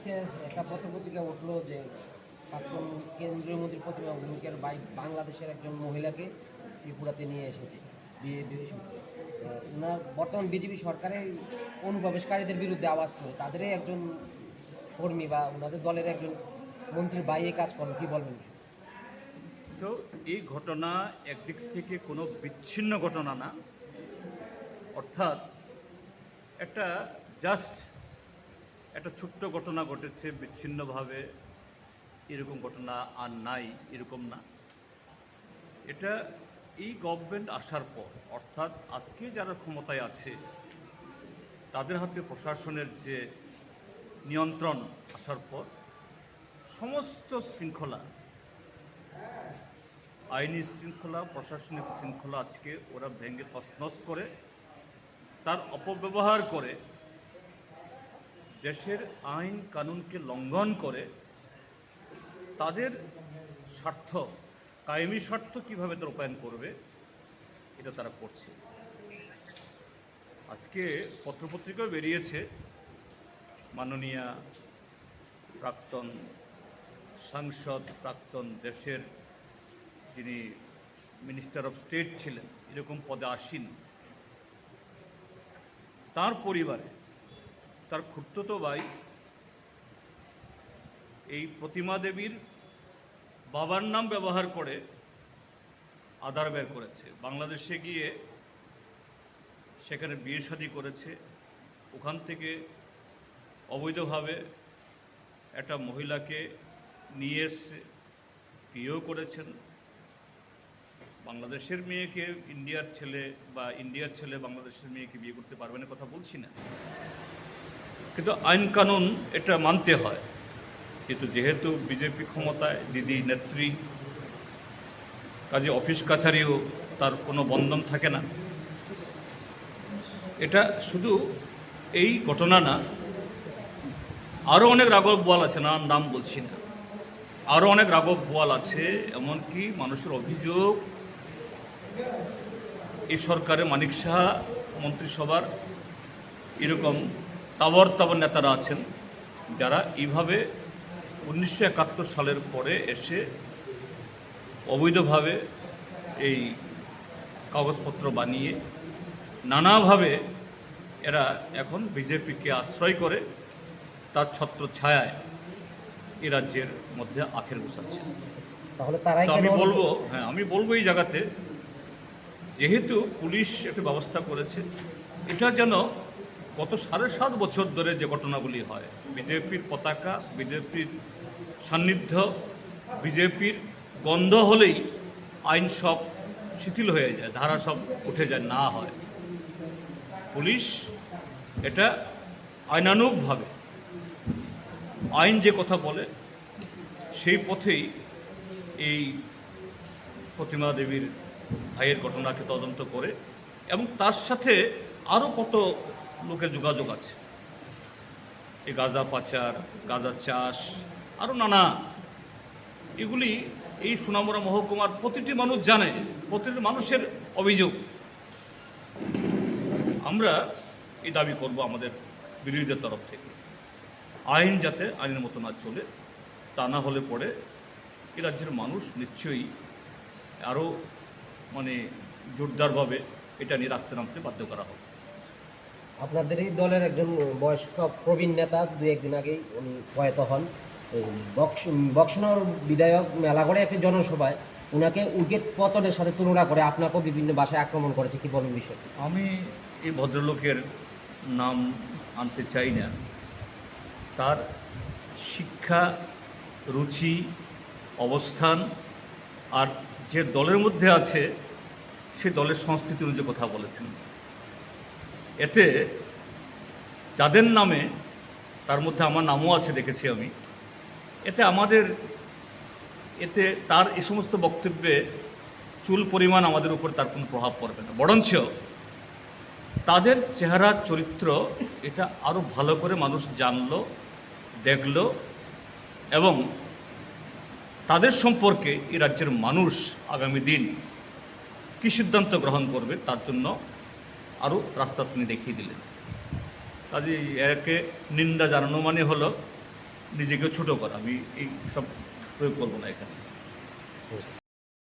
আজকে একটা পত্রপত্রিকা উঠল যে প্রাক্তন কেন্দ্রীয় মন্ত্রী প্রতিমা ভূমিকার বাইক বাংলাদেশের একজন মহিলাকে ত্রিপুরাতে নিয়ে এসেছে বিয়ে বিয়ে সূত্রে। ওনার বর্তমান বিজেপি সরকারের অনুপ্রবেশকারীদের বিরুদ্ধে আওয়াজ করে তাদেরই একজন কর্মী বা ওনাদের দলের একজন মন্ত্রীর বাইরে কাজ করেন, কি বলবেন? তো এই ঘটনা একদিক থেকে কোনো বিচ্ছিন্ন ঘটনা না। অর্থাৎ একটা জাস্ট একটা ছোট্ট ঘটনা ঘটেছে বিচ্ছিন্নভাবে। এরকম ঘটনা আর নাই, এরকম না। এটা এই গভর্নমেন্ট আসার পর, অর্থাৎ আজকে যারা ক্ষমতায় আছে, তাদের হাতে প্রশাসনের যে নিয়ন্ত্রণ আসার পর, সমস্ত শৃঙ্খলা, আইনি শৃঙ্খলা, প্রশাসনিক শৃঙ্খলা আজকে ওরা ভেঙে তছনছ করে, তার অপব্যবহার করে দেশের আইন কানুনকে লঙ্ঘন করে তাদের স্বার্থ, কায়েমি স্বার্থ কীভাবে রূপায়ণ করবে, এটা তারা করছে। আজকে পত্রপত্রিকাও বেরিয়েছে, মাননীয়া প্রাক্তন সাংসদ, প্রাক্তন দেশের যিনি মিনিস্টার অফ স্টেট ছিলেন, এরকম পদে আসীন তার পরিবারে তার খুর্ততো ভাই। এই প্রতিমা দেবীর বাবার নাম ব্যবহার করে আধার বের করেছে। বাংলাদেশে গিয়ে সেখানে বিয়ে শাদী করেছে। ওখান থেকে অবৈধভাবে একটা মহিলাকে নিয়ে এসছে, বিয়েও করেছেন। বাংলাদেশের মেয়েকে ইন্ডিয়ার ছেলে বা ইন্ডিয়ার ছেলে বাংলাদেশের মেয়েকে বিয়ে করতে পারবে না কথা বলছি না। কিন্তু আইন কানুন এটা মানতে হয়। কিন্তু যেহেতু বিজেপি ক্ষমতায়, দিদি নেত্রী, কাজে অফিস কাছারিও তার কোনো বন্ধন থাকে না। এটা শুধু এই ঘটনা না আরও অনেক রাঘব বোয়াল আছে, না, নাম বলছি না। আরও অনেক রাঘব বোয়াল আছে, এমনকি মানুষের অভিযোগ, এই সরকারে মানিক সাহা মন্ত্রিসভার এরকম তাবর তাবর নেতারা আছেন যারা এইভাবে উনিশশো একাত্তর সালের পরে এসে অবৈধভাবে এই কাগজপত্র বানিয়ে নানাভাবে এরা এখন বিজেপিকে আশ্রয় করে তার ছত্র ছায়ায় এ রাজ্যের মধ্যে আখের বসাচ্ছে। তাহলে তারাই আমি বলব হ্যাঁ আমি বলব এই জায়গাতে যেহেতু পুলিশ একটা ব্যবস্থা করেছে এটা যেন গত সাড়ে সাত বছর ধরে যে ঘটনাগুলি হয়, বিজেপির পতাকা, বিজেপির সান্নিধ্য, বিজেপির গন্ধ হলেই আইন সব শিথিল হয়ে যায়, ধারা সব উঠে যায়, না হয়। পুলিশ এটা আইনানুগভাবে আইন যে কথা বলে, সেই পথেই এই প্রতিমা দেবীর ভাইয়ের ঘটনাকে তদন্ত করে এবং তার সাথে আরও কত লোকের যোগাযোগ আছে। এই গাঁজা পাচার, গাঁজা চাষ আরও নানা। এগুলি এই সোনামুড়া মহকুমার প্রতিটি মানুষ জানে, প্রতিটি মানুষের অভিযোগ। আমরা এই দাবি করব আমাদের বিরোধীদের তরফ থেকে। আইন যাতে আইনের মতো না চলে, তা না হলে পরে এ রাজ্যের মানুষ নিশ্চয়ই আরও মানে জোরদারভাবে এটা নিয়ে রাস্তায় নামতে বাধ্য করা হবে। আপনাদের এই দলের একজন বয়স্ক প্রবীণ নেতা, দু একদিন আগেই উনি প্রয়াত হন। বক্স বক্সনগর বিধায়ক মেলাগড়ে একটি জনসভায় ওনাকে উইকেট পতনের সাথে তুলনা করে আপনাকেও বিভিন্ন ভাষায় আক্রমণ করেছে, কি বলবেন বিষয় আমি এই ভদ্রলোকের নাম আনতে চাই না। তার শিক্ষা, রুচি, অবস্থান আর যে দলের মধ্যে আছে, সে দলের সংস্কৃতি অনুযায়ী কথা বলেছেন। এতে যাদের নামে, তার মধ্যে আমার নামও আছে, দেখেছি আমি, এতে আমাদের, এতে তার এই সমস্ত বক্তব্যে চুল পরিমাণ আমাদের উপর তার কোনো প্রভাব পড়বে না। বরঞ্চ তাদের চেহারা, চরিত্র এটা আরও ভালো করে মানুষ জানলো, দেখল এবং তাদের সম্পর্কে এই রাজ্যের মানুষ আগামী দিন কী সিদ্ধান্ত গ্রহণ করবে তার জন্য আরও রাস্তা তিনি দেখিয়ে দিলেন। কাজে একে নিন্দা জানানো মানে হলো নিজেকে ছোট করা। আমি এই সব প্রয়োগ করব না এখানে।